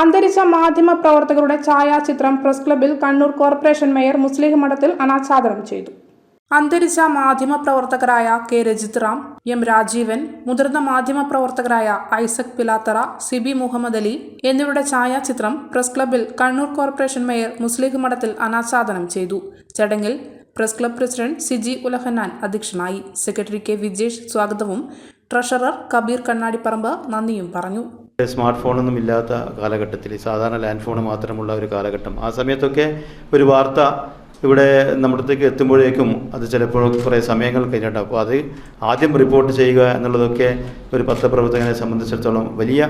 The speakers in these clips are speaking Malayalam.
അന്തരിച്ച മാധ്യമ പ്രവർത്തകരുടെ ഛായാചിത്രം പ്രസ് ക്ലബിൽ കണ്ണൂർ കോർപ്പറേഷൻ മേയർ മുസ്ലിം മഠത്തിൽ അനാച്ഛാദനം ചെയ്തു. അന്തരിച്ച മാധ്യമ പ്രവർത്തകരായ കെ. രജിത് റാം എം. രാജീവൻ മുതിർന്ന മാധ്യമ പ്രവർത്തകരായ ഐസക് പിലാത്തറ സിബി മുഹമ്മദ് അലി എന്നിവരുടെ ഛായാചിത്രം പ്രസ് ക്ലബിൽ കണ്ണൂർ കോർപ്പറേഷൻ മേയർ മുസ്ലിം മഠത്തിൽ അനാച്ഛാദനം ചെയ്തു. ചടങ്ങിൽ press club president Siji Ulahannan അധ്യക്ഷനായി. Secretary K. വിജേഷ് സ്വാഗതവും ട്രഷറർ കബീർ കണ്ണാടിപ്പറമ്പ് നന്ദിയും പറഞ്ഞു. സ്മാർട്ട് ഫോണൊന്നും ഇല്ലാത്ത കാലഘട്ടത്തിൽ സാധാരണ ലാൻഡ് ഫോൺ മാത്രമുള്ള ഒരു കാലഘട്ടം. ആ സമയത്തൊക്കെ ഒരു വാർത്ത ഇവിടെ നമ്മുടെത്തേക്ക് എത്തുമ്പോഴേക്കും അത് ചിലപ്പോൾ കുറേ സമയങ്ങൾ കഴിഞ്ഞിട്ട് അപ്പോൾ അത് ആദ്യം റിപ്പോർട്ട് ചെയ്യുക എന്നുള്ളതൊക്കെ ഒരു പത്രപ്രവർത്തകനെ സംബന്ധിച്ചിടത്തോളം വലിയ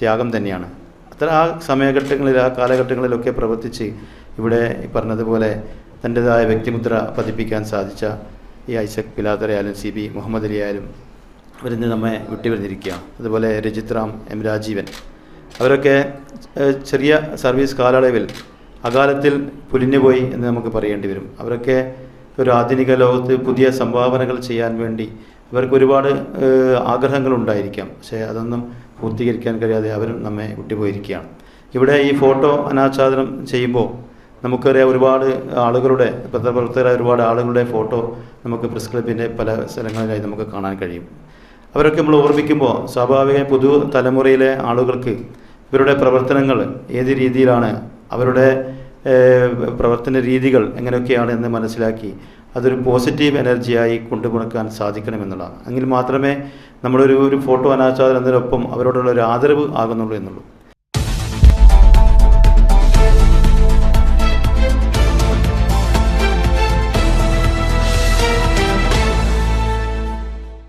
ത്യാഗം തന്നെയാണ്. അത്ര ആ സമയഘട്ടങ്ങളിൽ ആ കാലഘട്ടങ്ങളിലൊക്കെ പ്രവർത്തിച്ച് ഇവിടെ പറഞ്ഞതുപോലെ തന്റെതായ വ്യക്തിമുദ്ര പതിപ്പിക്കാൻ സാധിച്ച ഈ ഐസക് പിലാത്തറയായാലും സി ബി മുഹമ്മദ് അലി ആയാലും അവരിന്ന് നമ്മെ വിട്ടുപിരിഞ്ഞിരിക്കുകയാണ് അതുപോലെ രജിത് റാം എം രാജീവൻ. അവരൊക്കെ ചെറിയ സർവീസ് കാലയളവിൽ അകാലത്തിൽ പുലിഞ്ഞുപോയി എന്ന് നമുക്ക് പറയേണ്ടി വരും. അവരൊക്കെ ഒരു ആധുനിക ലോകത്ത് പുതിയ സംഭാവനകൾ ചെയ്യാൻ വേണ്ടി അവർക്ക് ഒരുപാട് ആഗ്രഹങ്ങളുണ്ടായിരിക്കാം. പക്ഷേ അതൊന്നും പൂർത്തീകരിക്കാൻ കഴിയാതെ അവരും നമ്മെ വിട്ടുപോയിരിക്കുകയാണ്. ഇവിടെ ഈ ഫോട്ടോ അനാച്ഛാദനം ചെയ്യുമ്പോൾ നമുക്കറിയാം ഒരുപാട് ആളുകളുടെ പത്രപ്രവർത്തകരായ ഒരുപാട് ആളുകളുടെ ഫോട്ടോ നമുക്ക് പ്രസ് ക്ലബിന്റെ പല സ്ഥലങ്ങളിലായി നമുക്ക് കാണാൻ കഴിയും. അവരൊക്കെ നമ്മൾ ഓർമ്മിക്കുമ്പോൾ സ്വാഭാവിക പുതു തലമുറയിലെ ആളുകൾക്ക് ഇവരുടെ പ്രവർത്തനങ്ങൾ ഏത് രീതിയിലാണ് അവരുടെ പ്രവർത്തന രീതികൾ എങ്ങനെയൊക്കെയാണ് എന്ന് മനസ്സിലാക്കി അതൊരു പോസിറ്റീവ് എനർജിയായി കൊണ്ടുകൊടുക്കാൻ സാധിക്കണമെന്നുള്ളതാണ് എങ്കിൽ മാത്രമേ നമ്മളൊരു ഒരു ഫോട്ടോ അനാച്ഛാദനത്തിനൊപ്പം അവരോടുള്ള ഒരു ആദരവ് ആകുന്നുള്ളൂ എന്നുള്ളൂ.